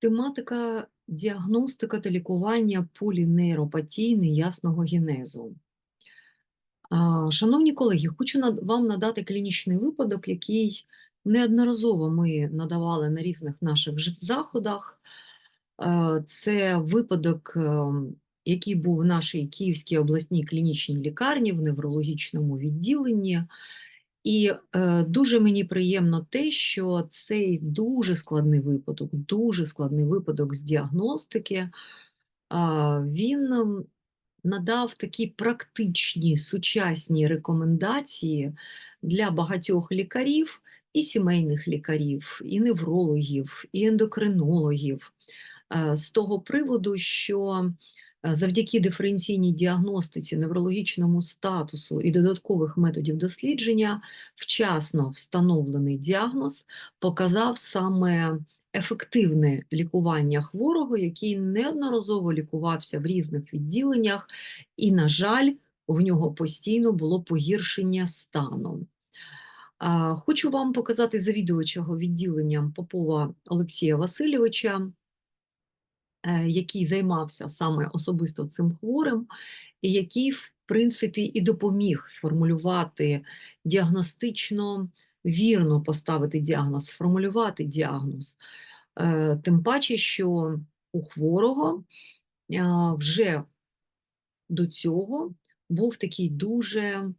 Тематика діагностика та лікування полінейропатій неясного генезу. Шановні колеги, хочу вам надати клінічний випадок, який неодноразово ми надавали на різних наших заходах. Е, Це випадок, ем, який був в нашій Київській обласній клінічній лікарні в неврологічному відділенні. І е, дуже мені приємно те, що цей дуже складний випадок, дуже складний випадок з діагностики, а, він надав такі практичні сучасні рекомендації для багатьох лікарів, і сімейних лікарів, і неврологів, і ендокринологів. Е, з того приводу, що е, завдяки диференційній діагностиці, неврологічному статусу і додаткових методів дослідження, вчасно встановлений діагноз показав саме ефективне лікування хворого, який неодноразово лікувався в різних відділеннях, і, на жаль, в нього постійно було погіршення стану. Хочу вам показати завідувачого відділенням Попова Олексія Васильовича, е, який займався саме особисто цим хворим, і який, в принципі, і допоміг сформулювати діагностично вірно поставити діагноз, сформулювати діагноз. Е, Тим паче, що у хворого вже до цього був такий дуже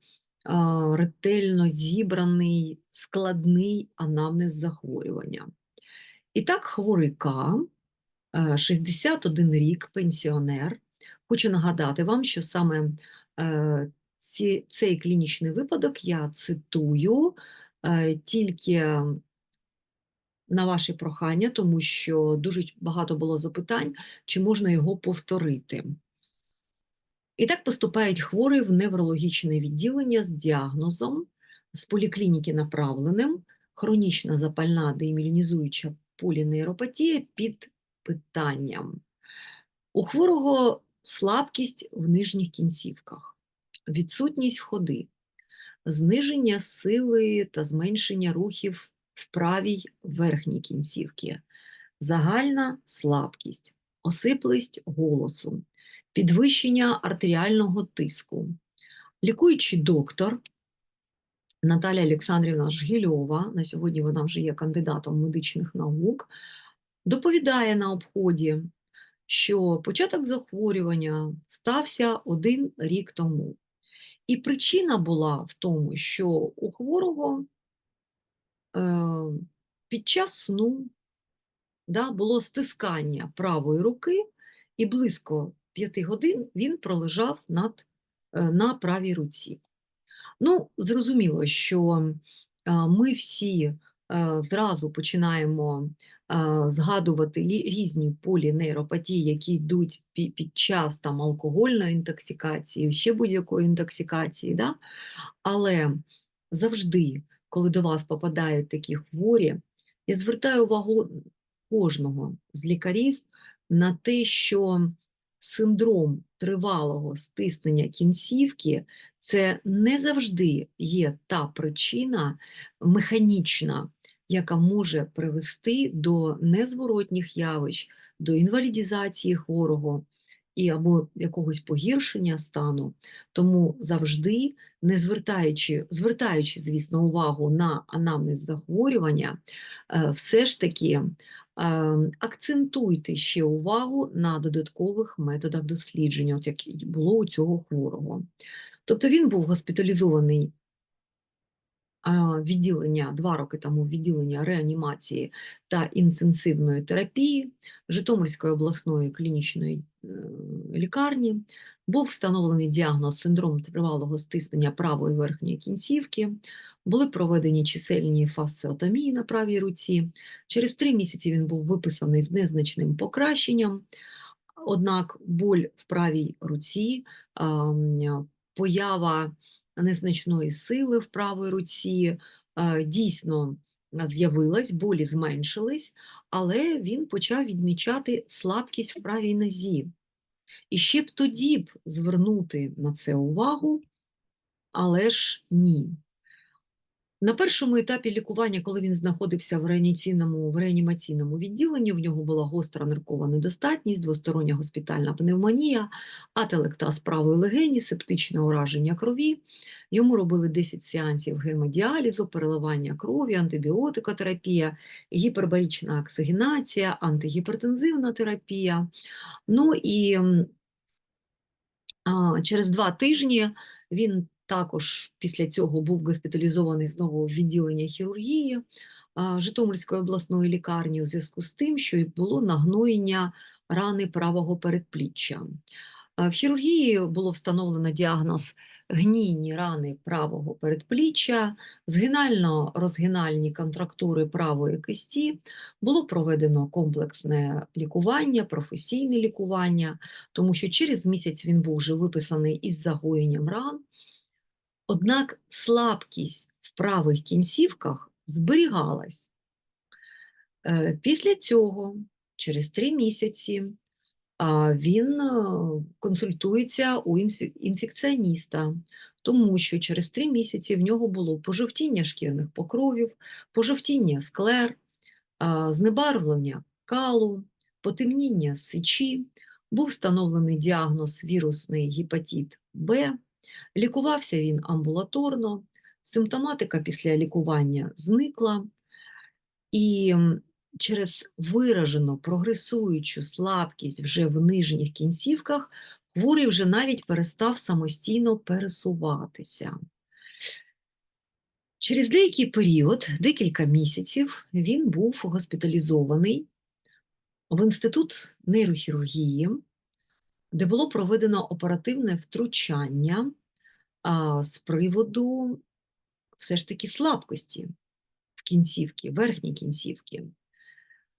ретельно зібраний складний анамнез захворювання. І так, хворий К, е, 61 рік, пенсіонер. Хочу нагадати вам, що саме е, ці, цей клінічний випадок я цитую е, тільки на ваші прохання, тому що дуже багато було запитань, чи можна його повторити. І так поступають хворий в неврологічне відділення з діагнозом, з поліклініки направленим, хронічна запальна деемілінізуюча полінейропатія під питанням. У хворого слабкість в нижніх кінцівках, відсутність ходи, зниження сили та зменшення рухів в правій верхній кінцівці, загальна слабкість, осиплість голосу, підвищення артеріального тиску. Лікуючий доктор Наталя Олександрівна Жгільова, на сьогодні вона вже є кандидатом медичних наук, доповідає на обході, що початок захворювання стався один рік тому. І причина була в тому, що у хворого е, під час сну да, було стискання правої руки, і близько п'яти годин він пролежав над, е, на правій руці. Ну, зрозуміло, що е, ми всі зразу починаємо е, згадувати різні полінейропатії, які йдуть під час там, алкогольної інтоксикації, ще будь-якої інтоксикації. Да? Але завжди, коли до вас попадають такі хворі, я звертаю увагу кожного з лікарів на те, що синдром тривалого стиснення кінцівки це не завжди є та причина механічна, яка може привести до незворотніх явищ, до інвалідізації хворого і або якогось погіршення стану. Тому завжди, не звертаючи, звертаючи, звісно, увагу на анамнез захворювання, е, все ж таки е, акцентуйте ще увагу на додаткових методах дослідження, от як було у цього хворого. Тобто він був госпіталізований відділення два роки тому відділення реанімації та інтенсивної терапії Житомирської обласної клінічної е, лікарні. Був встановлений діагноз синдром тривалого стиснення правої верхньої кінцівки. Були проведені чисельні фасеотомії на правій руці. Через три місяці він був виписаний з незначним покращенням. Однак боль в правій руці, поява незначної сили в правій руці дійсно з'явилась, болі зменшились, але він почав відмічати слабкість в правій нозі. І ще б тоді б звернути на це увагу, але ж ні. На першому етапі лікування, коли він знаходився в реанімаційному, в реанімаційному відділенні, в нього була гостра ниркова недостатність, двостороння госпітальна пневмонія, ателектаз правої легені, септичне ураження крові. Йому робили 10 сеансів гемодіалізу, переливання крові, антибіотикотерапія, гіпербарічна оксигенація, антигіпертензивна терапія. Ну і а, через два тижні він також після цього був госпіталізований знову в відділення хірургії Житомирської обласної лікарні у зв'язку з тим, що й було нагноєння рани правого передпліччя. В хірургії було встановлено діагноз гнійні рани правого передпліччя, згинально-розгинальні контрактури правої кисті, було проведено комплексне лікування, професійне лікування, тому що через місяць він був вже виписаний із загоєнням ран. Однак слабкість в правих кінцівках зберігалась. Е, Після цього, через три місяці, він е, консультується у інфекціоніста, тому що через три місяці в нього було пожовтіння шкірних покровів, пожовтіння склер, знебарвлення калу, потемніння сечі, був встановлений діагноз вірусний гепатит Б, лікувався він амбулаторно, симптоматика після лікування зникла, і через виражено прогресуючу слабкість вже в нижніх кінцівках хворий вже навіть перестав самостійно пересуватися. Через деякий період, декілька місяців, він був госпіталізований в інститут нейрохірургії, де було проведено оперативне втручання а, з приводу все ж таки слабкості в кінцівці, верхній кінцівки.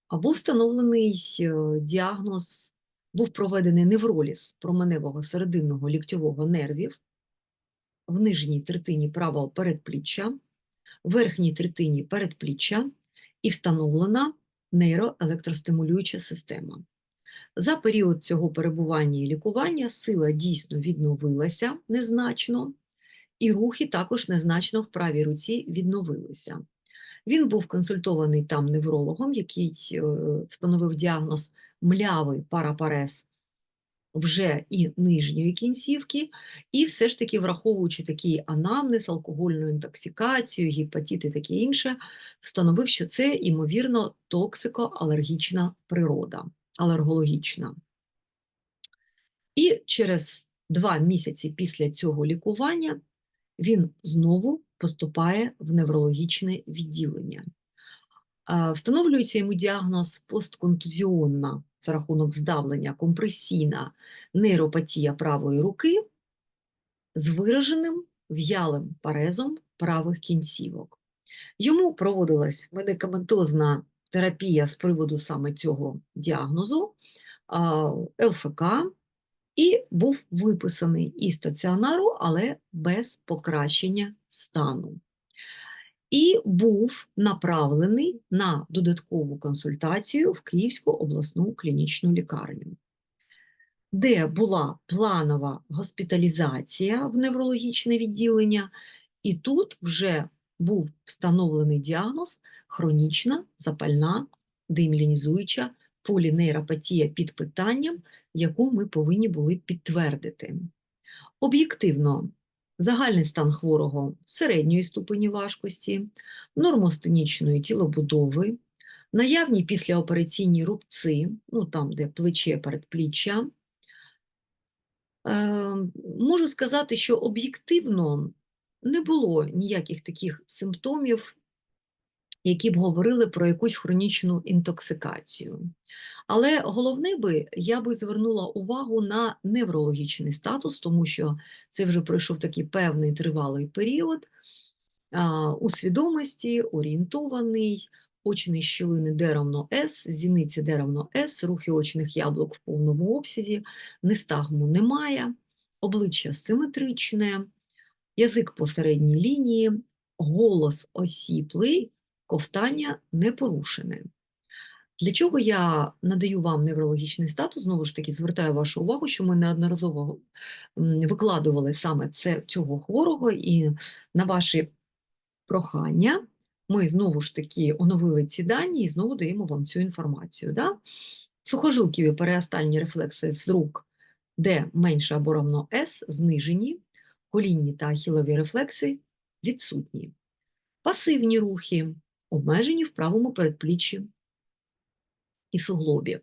А був встановлений е, діагноз, був проведений невроліз променевого серединного ліктьового нервів в нижній третині правого передпліччя, верхній третині передпліччя і встановлена нейроелектростимулююча система. За період цього перебування і лікування сила дійсно відновилася незначно, і рухи також незначно в правій руці відновилися. Він був консультований там неврологом, який е, встановив діагноз млявий парапарез вже і нижньої кінцівки, і все ж таки, враховуючи такий анамнез, алкогольну інтоксикацію, гепатит і таке інше, встановив, що це, ймовірно, токсикоалергічна природа, алергологічна. І через два місяці після цього лікування він знову поступає в неврологічне відділення. Встановлюється йому діагноз постконтузіонна за рахунок здавлення компресійна нейропатія правої руки з вираженим в'ялим парезом правих кінцівок. Йому проводилась медикаментозна терапія з приводу саме цього діагнозу, ЛФК, і був виписаний із стаціонару, але без покращення стану. І був направлений на додаткову консультацію в Київську обласну клінічну лікарню, де була планова госпіталізація в неврологічне відділення, і тут вже був встановлений діагноз хронічна запальна демілінізуюча полінейропатія під питанням, яку ми повинні були підтвердити. Об'єктивно, загальний стан хворого середньої ступені важкості, нормостенічної тілобудови, наявні післяопераційні рубці, ну там, де плече передпліччя. Е, можу сказати, що об'єктивно не було ніяких таких симптомів, які б говорили про якусь хронічну інтоксикацію. Але головне би, я би звернула увагу на неврологічний статус, тому що це вже пройшов такий певний тривалий період а, у свідомості, орієнтований, очні щілини Д равно С, зіниці Д равно С, рухи очних яблук в повному обсязі, нестагму немає, обличчя симетричне, язик по середній лінії, голос осіплий, ковтання не порушене. Для чого я надаю вам неврологічний статус? Знову ж таки, звертаю вашу увагу, що ми неодноразово викладували саме це, цього хворого, і на ваші прохання. Ми знову ж таки оновили ці дані і знову даємо вам цю інформацію. Да? Сухожилкові періастальні рефлекси з рук, де менше або равно С, знижені, колінні та ахілові рефлекси відсутні. Пасивні рухи обмежені в правому передпліччі і суглобі.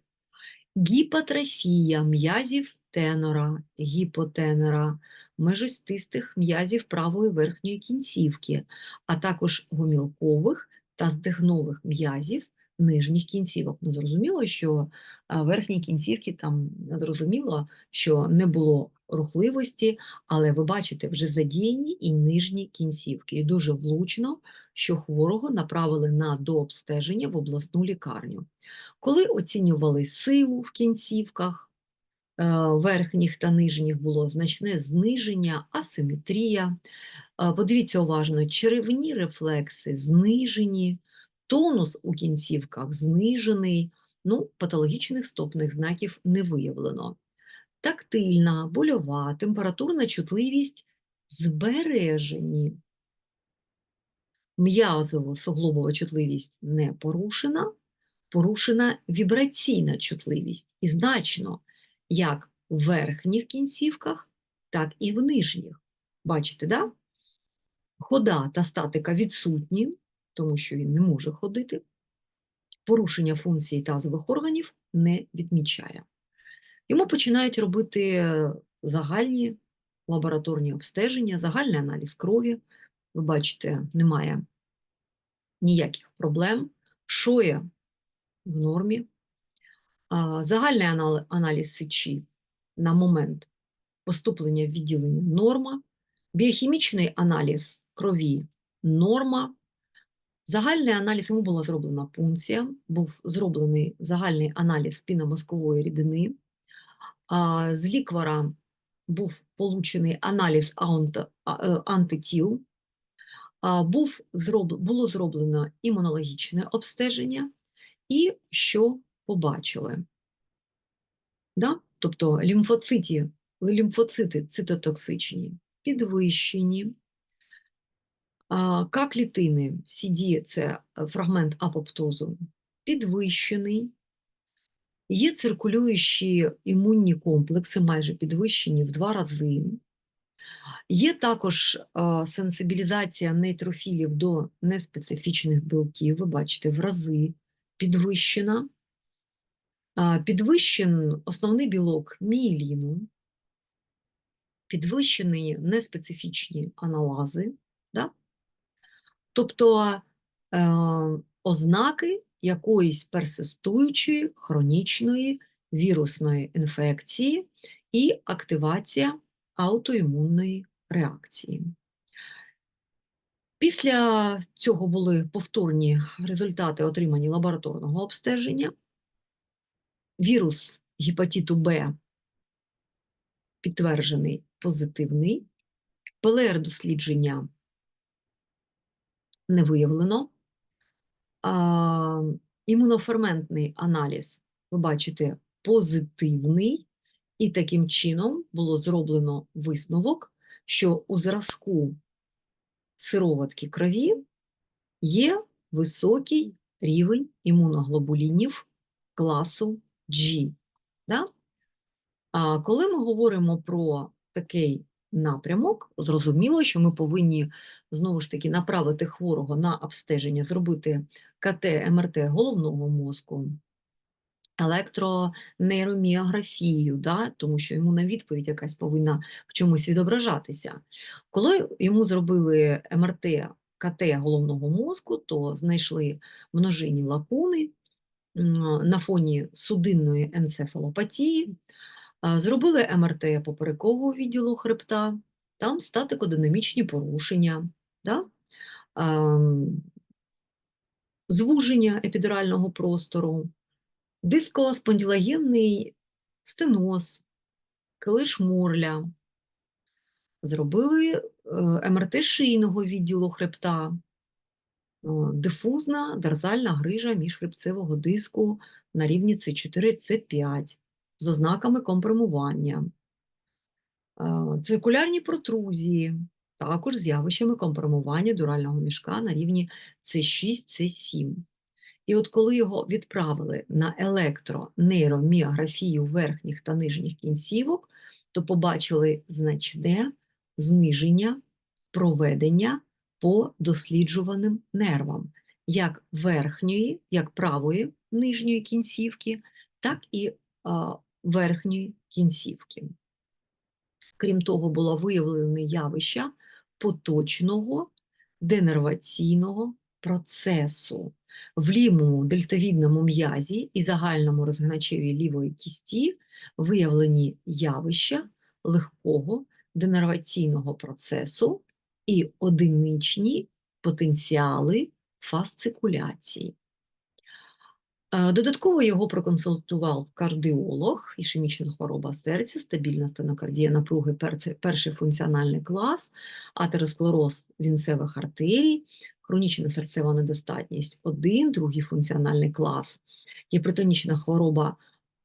Гіпотрофія м'язів тенора, гіпотенора, межостистих м'язів правої верхньої кінцівки, а також гомілкових та здигнових м'язів нижніх кінцівок. Ну, зрозуміло, що верхні кінцівки там зрозуміло, що не було рухливості, але ви бачите, вже задіяні і нижні кінцівки. І дуже влучно, що хворого направили на дообстеження в обласну лікарню. Коли оцінювали силу в кінцівках, е, верхніх та нижніх було значне зниження, асиметрія. Е, Подивіться уважно, черевні рефлекси знижені, тонус у кінцівках знижений, ну, патологічних стопних знаків не виявлено. Тактильна, больова, температурна чутливість збережені. М'язово-суглобова чутливість не порушена, порушена вібраційна чутливість і значно як в верхніх кінцівках, так і в нижніх. Бачите, да? Хода та статика відсутні, тому що він не може ходити. Порушення функції тазових органів не відмічає. Йому починають робити загальні лабораторні обстеження, загальний аналіз крові. Ви бачите, немає ніяких проблем. Шоє в нормі. Загальний аналіз сечі на момент поступлення в відділення норма, біохімічний аналіз крові норма. Загальний аналіз йому була зроблена пункція, був зроблений загальний аналіз спінномозкової рідини. З ліквара був получений аналіз е, антитіл. Був. Було зроблено імунологічне обстеження, і що побачили? Да? Тобто лімфоциті, лімфоцити цитотоксичні, підвищені. К-клітини, CD – це е, фрагмент апоптозу, підвищений. Є циркулюючі імунні комплекси, майже підвищені в два рази. Є також сенсибілізація нейтрофілів до неспецифічних білків, ви бачите, в рази підвищена. Підвищен основний білок мієліну, підвищені неспецифічні аналази, да? тобто е, ознаки якоїсь персистуючої хронічної вірусної інфекції і активація аутоімунної реакції. Після цього були повторні результати отримані лабораторного обстеження. Вірус гепатиту Б підтверджений позитивний, ПЛР-дослідження не виявлено. А, імуноферментний аналіз, ви бачите, позитивний, і таким чином було зроблено висновок, що у зразку сироватки крові є високий рівень імуноглобулінів класу G. Да? А коли ми говоримо про такий напрямок, зрозуміло, що ми повинні знову ж таки направити хворого на обстеження, зробити КТ, МРТ головного мозку, електронейроміографію, да? тому що йому на відповідь якась повинна в чомусь відображатися. Коли йому зробили МРТ, КТ головного мозку, то знайшли множинні лакуни на фоні судинної енцефалопатії, Зробили МРТ поперекового відділу хребта, там статикодинамічні порушення, да? ем, звуження епідурального простору, дискоспондилогенний стеноз, килиш Морля. Зробили е, МРТ шийного відділу хребта, е, дифузна дерзальна грижа міжхребцевого диску на рівні С4-С5 з ознаками компримування, е, циркулярні протрузії, також з явищами компромування дурального мішка на рівні С6, С7. І от коли його відправили на електронейроміографію верхніх та нижніх кінцівок, то побачили значне зниження проведення по досліджуваним нервам, як верхньої, як правої нижньої кінцівки, так і верхньої кінцівки. Крім того, було виявлено явища поточного денерваційного процесу в лівому дельтовідному м'язі і загальному розгначеві лівої кісті виявлені явища легкого денерваційного процесу і одиничні потенціали фасцикуляції. Е, Додатково його проконсультував кардіолог, ішемічна хвороба серця, стабільна стенокардія напруги, перший функціональний клас, атеросклероз вінцевих артерій, хронічна серцева недостатність 1, другий функціональний клас, гіпертонічна хвороба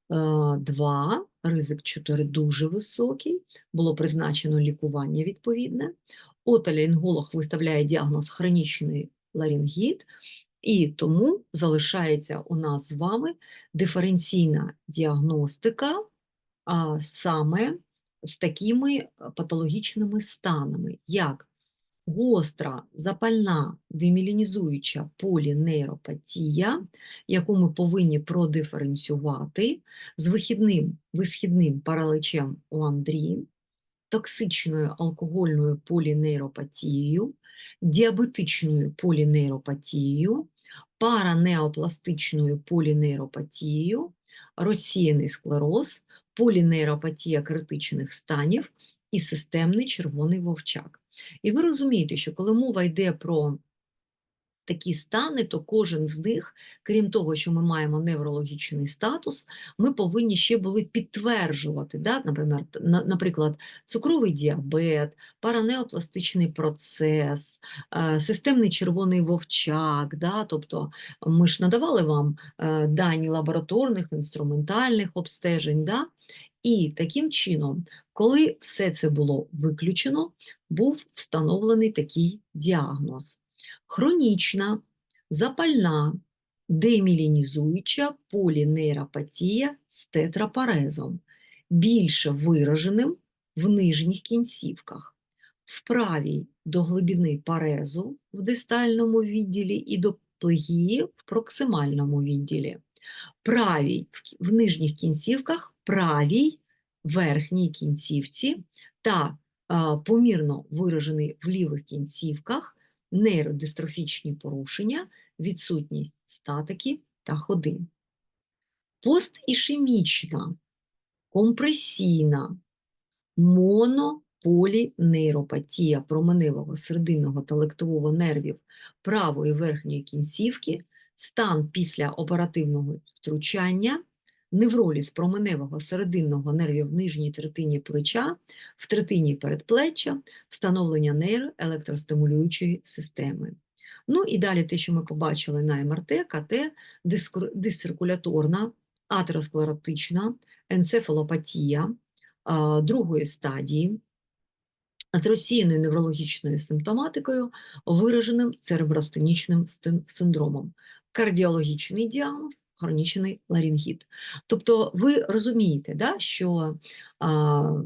2, ризик 4 дуже високий, було призначено лікування відповідне. Отолінголог виставляє діагноз хронічний ларінгіт, і тому залишається у нас з вами диференційна діагностика а, саме з такими е, патологічними станами, як гостра запальна демілінізуюча полінейропатія, яку ми повинні продиференціювати з вихідним висхідним параличем ландрін, токсичною алкогольною полінейропатією, діабетичною полінейропатією, паранеопластичною полінейропатією, розсіяний склероз, полінейропатія критичних станів і системний червоний вовчак. І ви розумієте, що коли мова йде про такі стани, то кожен з них, крім того, що ми маємо неврологічний статус, ми повинні ще були підтверджувати, да? наприклад, на- наприклад, цукровий діабет, паранеопластичний процес, е, системний червоний вовчак. Да? Тобто ми ж надавали вам е, дані лабораторних, інструментальних обстежень. Да? І таким чином, коли все це було виключено, був встановлений такий діагноз. Хронічна, запальна, демілінізуюча полінейропатія з тетрапарезом, більше вираженим в нижніх кінцівках, в правій до глибини парезу в дистальному відділі і до плегії в проксимальному відділі, правій в нижніх кінцівках, правій верхній кінцівці та помірно виражений в лівих кінцівках нейродистрофічні порушення, відсутність статики та ходи. Постішемічна, компресійна, монополінейропатія променевого серединного та лектового нервів правої верхньої кінцівки, стан після оперативного втручання, невроліз променевого серединного нервів в нижній третині плеча, в третині передплеччя, встановлення нейроелектростимулюючої системи. Ну і далі те, що ми побачили на МРТ, КТ, дисциркуляторна, атеросклеротична, енцефалопатія другої стадії з розсіяною неврологічною симптоматикою, вираженим церебростенічним синдромом, кардіологічний діагноз, хронічний ларінгіт. Тобто ви розумієте, да, що а,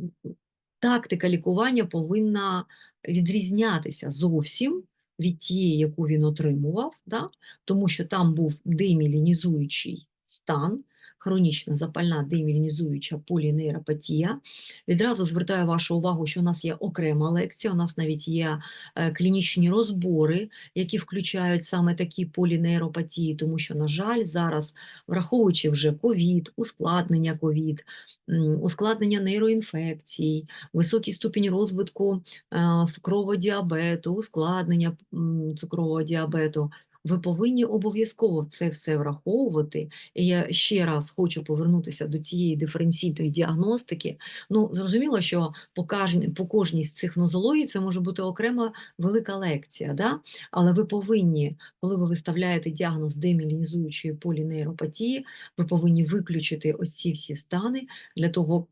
тактика лікування повинна відрізнятися зовсім від тієї, яку він отримував, да, тому що там був демілінізуючий стан, хронічна запальна демілінізуюча полінейропатія. Відразу звертаю вашу увагу, що у нас є окрема лекція, у нас навіть є е, клінічні розбори, які включають саме такі полінейропатії, тому що, на жаль, зараз, враховуючи вже ковід, ускладнення ковід, ускладнення нейроінфекцій, високий ступінь розвитку е, цукрового діабету, ускладнення цукрового діабету. Ви повинні обов'язково це все враховувати. І я ще раз хочу повернутися до цієї диференційної діагностики. Ну, зрозуміло, що по кожній, по кожній з цих нозологій це може бути окрема велика лекція, да? але ви повинні, коли ви виставляєте діагноз демілінізуючої полінейропатії, ви повинні виключити ось ці всі стани для того,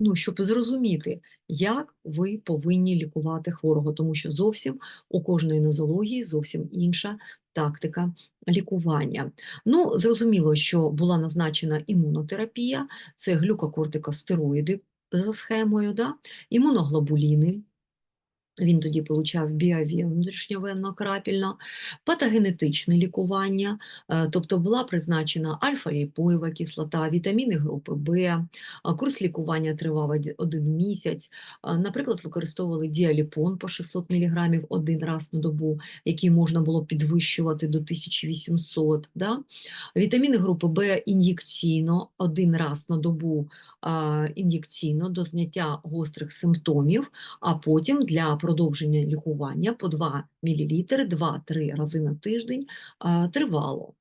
Ну, щоб зрозуміти, як ви повинні лікувати хворого, тому що зовсім у кожної нозології зовсім інша тактика лікування. Ну, зрозуміло, що була назначена імунотерапія, це глюкокортикостероїди за схемою, да? імуноглобуліни. Він тоді получав біавін внутрішньовенно крапельно, патогенетичне лікування, е, тобто була призначена альфа-ліпоєва кислота, вітаміни групи Б, курс лікування тривав один місяць. Наприклад, використовували діаліпон по 600 мг один раз на добу, який можна було підвищувати до 1800. Да? Вітаміни групи Б ін'єкційно один раз на добу ін'єкційно до зняття гострих симптомів, а потім для продовження лікування по 2 мл 2-3 рази на тиждень тривало.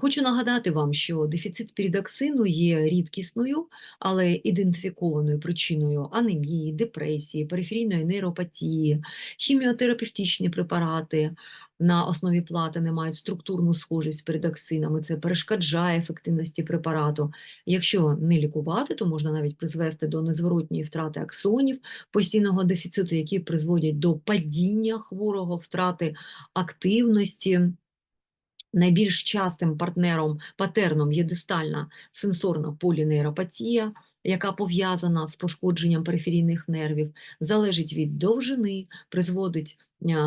Хочу нагадати вам, що дефіцит пірідоксину є рідкісною, але ідентифікованою причиною анемії, депресії, периферійної нейропатії, хіміотерапевтичні препарати на основі платини мають структурну схожість з піридоксинами, це перешкоджає ефективності препарату. Якщо не лікувати, то можна навіть призвести до незворотньої втрати аксонів, постійного дефіциту, які призводять до падіння хворого, втрати активності. Найбільш частим партнером, патерном є дистальна сенсорна полінейропатія, яка пов'язана з пошкодженням периферійних нервів, залежить від довжини, призводить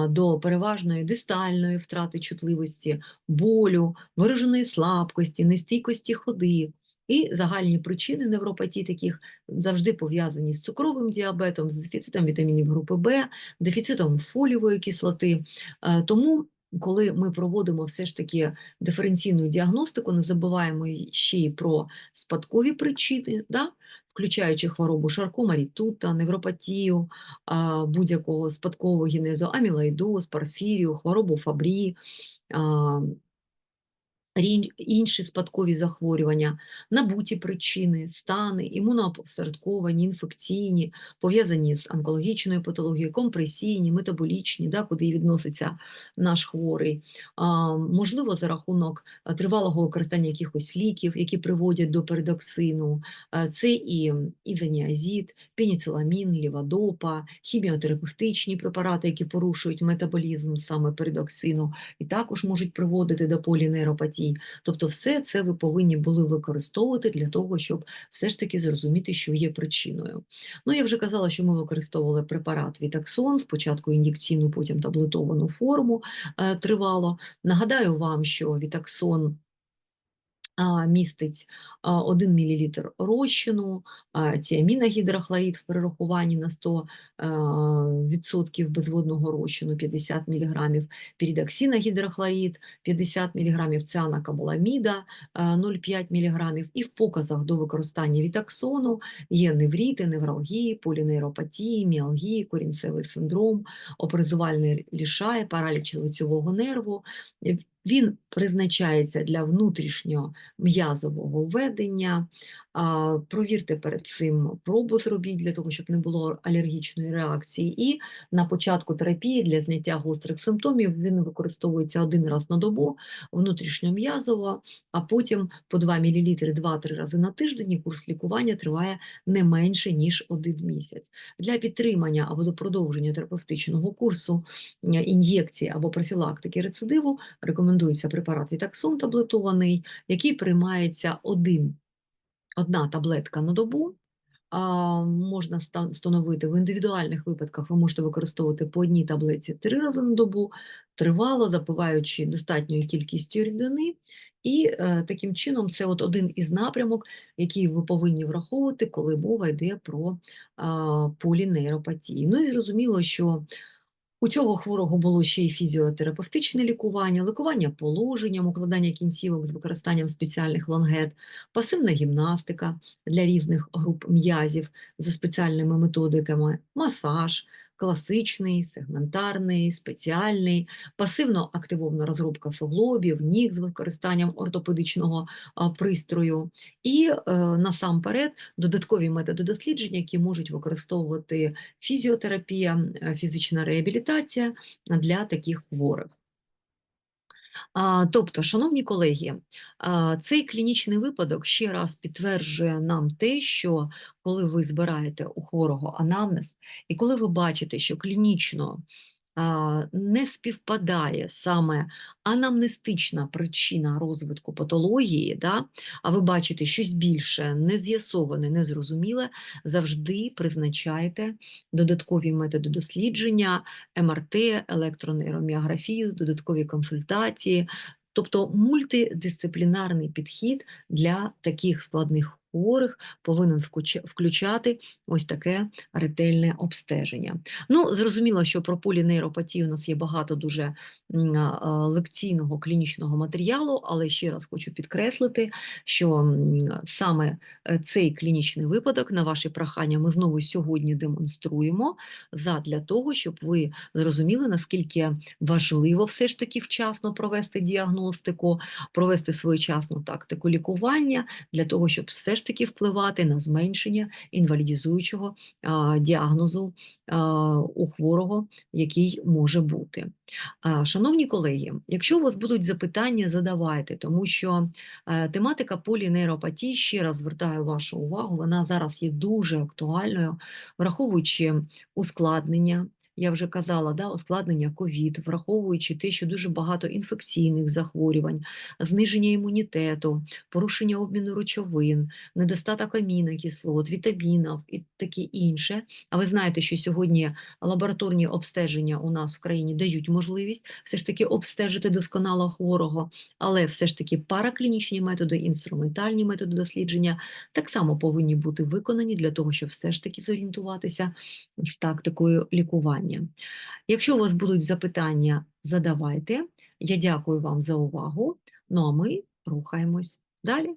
до переважної дистальної втрати чутливості, болю, вираженої слабкості, нестійкості ходи. І загальні причини невропатій таких завжди пов'язані з цукровим діабетом, з дефіцитом вітамінів групи Б, дефіцитом фолієвої кислоти. Е, Тому коли ми проводимо все ж таки диференційну діагностику, не забуваємо ще й про спадкові причини, да? включаючи хворобу шаркома рітута, невропатію, будь-якого спадкового генезу, амілоїдоз, парфірію, хворобу фабрі, інші спадкові захворювання, набуті причини, стани, імуноопосередковані, інфекційні, пов'язані з онкологічною патологією, компресійні, метаболічні, да, куди відноситься наш хворий. А, можливо, за рахунок тривалого використання якихось ліків, які приводять до передоксину. А, Це і ізоніазид, пеніциламін, лівадопа, хіміотерапевтичні препарати, які порушують метаболізм саме передоксину, і також можуть приводити до полінейропатії. Тобто, все це ви повинні були використовувати для того, щоб все ж таки зрозуміти, що є причиною. Ну, я вже казала, що ми використовували препарат Вітаксон, спочатку ін'єкційну, потім таблетовану форму е, тривало. Нагадаю вам, що Вітаксон містить 1 мл розчину, тіаміногідрохлорид в перерахуванні на 100 а, відсотків безводного розчину 50 мг, пірідоксиногідрохлорид 50 мг, цианокобаламіда 0,5 мг. І в показах до використання вітаксону є невріти, невралгії, полінейропатії, міалгії, корінцевий синдром, опризувальний лішай, параліч лицьового нерву. Він призначається для внутрішнього м'язового введення. Провірте перед цим пробу зробіть для того, щоб не було алергічної реакції. І на початку терапії для зняття гострих симптомів він використовується один раз на добу внутрішньом'язово, а потім по 2 мл 2-3 рази на тиждень. Курс лікування триває не менше ніж один місяць. Для підтримання або до продовження терапевтичного курсу е, ін'єкції або профілактики рецидиву рекомендується препарат Вітаксон таблетований, який приймається один, одна таблетка на добу. Можна встановити в індивідуальних випадках, ви можете використовувати по одній таблетці три рази на добу, тривало, запиваючи достатньою кількістю рідини. І е, таким чином це от один із напрямок, який ви повинні враховувати, коли мова йде про полінейропатії. Ну і зрозуміло, що у цього хворого було ще й фізіотерапевтичне лікування, лікування положенням, укладання кінцівок з використанням спеціальних лангет, пасивна гімнастика для різних груп м'язів за спеціальними методиками, масаж, класичний, сегментарний, спеціальний, пасивно-активована розробка суглобів, ніг з використанням ортопедичного пристрою і е, насамперед додаткові методи дослідження, які можуть використовувати фізіотерапія, е, фізична реабілітація для таких хворих. Тобто, шановні колеги, цей клінічний випадок ще раз підтверджує нам те, що коли ви збираєте у хворого анамнез, і коли ви бачите, що клінічно не співпадає саме анамнестична причина розвитку патології, да, а ви бачите щось більше, нез'ясоване, незрозуміле, завжди призначайте додаткові методи дослідження, МРТ, електронейроміографію, додаткові консультації, тобто мультидисциплінарний підхід для таких складних хворих повинен включати ось таке ретельне обстеження. Ну, зрозуміло, що про полінейропатію у нас є багато дуже лекційного клінічного матеріалу, але ще раз хочу підкреслити, що саме е, цей клінічний випадок на ваші прохання ми знову сьогодні демонструємо задля того, щоб ви зрозуміли, наскільки важливо все ж таки вчасно провести діагностику, провести своєчасну тактику лікування для того, щоб все ж таки впливати на зменшення інвалідізуючого діагнозу у хворого, який може бути. Шановні колеги, якщо у вас будуть запитання, задавайте, тому що тематика полінейропатії, ще раз звертаю вашу увагу, вона зараз є дуже актуальною, враховуючи ускладнення. Я вже казала, да, ускладнення ковід, враховуючи те, що дуже багато інфекційних захворювань, зниження імунітету, порушення обміну речовин, недостаток амінокислот, вітамінів і таке інше. А ви знаєте, що сьогодні лабораторні обстеження у нас в країні дають можливість все ж таки обстежити досконало хворого, але все ж таки параклінічні методи, інструментальні методи дослідження так само повинні бути виконані для того, щоб все ж таки зорієнтуватися з тактикою лікування. Якщо у вас будуть запитання, задавайте. Я дякую вам за увагу. Ну а ми рухаємось далі.